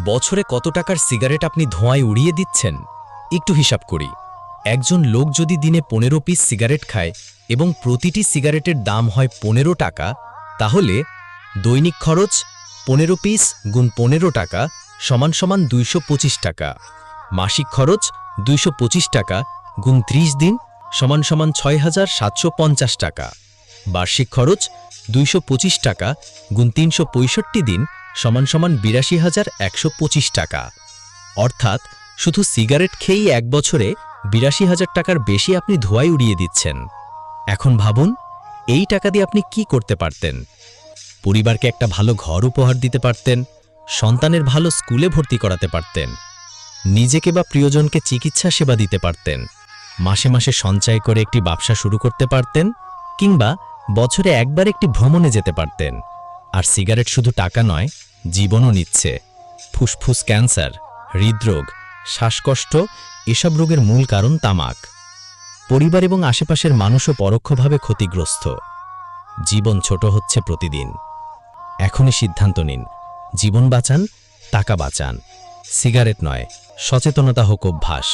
বছরে কত টাকার সিগারেট আপনি ধোঁয়ায় উড়িয়ে দিচ্ছেন? একটু হিসাব করি। একজন লোক যদি দিনে পনেরো পিস সিগারেট খায় এবং প্রতিটি সিগারেটের দাম হয় পনেরো টাকা, তাহলে দৈনিক খরচ পনেরো পিস গুণ পনেরো টাকা সমান সমান দুইশো পঁচিশ টাকা। মাসিক খরচ দুইশো পঁচিশ টাকা গুণ ত্রিশ দিন সমান সমান ছয় হাজার সাতশো পঞ্চাশ টাকা। বার্ষিক খরচ দুইশো পঁচিশ টাকা গুণ তিনশো পঁয়ষট্টি দিন সমান সমান বিরাশি হাজার একশো পঁচিশ টাকা। অর্থাৎ শুধু সিগারেট খেয়েই এক বছরে বিরাশি হাজার টাকার বেশি আপনি ধোয়ায় উড়িয়ে দিচ্ছেন। এখন ভাবুন, এই টাকা দিয়ে আপনি কি করতে পারতেন? পরিবারকে একটা ভালো ঘর উপহার দিতে পারতেন, সন্তানের ভালো স্কুলে ভর্তি করাতে পারতেন, নিজেকে বা প্রিয়জনকে চিকিৎসা সেবা দিতে পারতেন, মাসে মাসে সঞ্চয় করে একটি ব্যবসা শুরু করতে পারতেন, কিংবা বছরে একবার একটি ভ্রমণে যেতে পারতেন। আর সিগারেট শুধু টাকা নয়, জীবনও নিচ্ছে। ফুসফুস, ক্যান্সার, হৃদরোগ, শ্বাসকষ্ট, এসব রোগের মূল কারণ তামাক। পরিবার এবং আশেপাশের মানুষও পরোক্ষভাবে ক্ষতিগ্রস্ত। জীবন ছোট হচ্ছে প্রতিদিন। এখনই সিদ্ধান্ত নিন, জীবন বাঁচান, টাকা বাঁচান। সিগারেট নয়, সচেতনতা হোক অভ্যাস।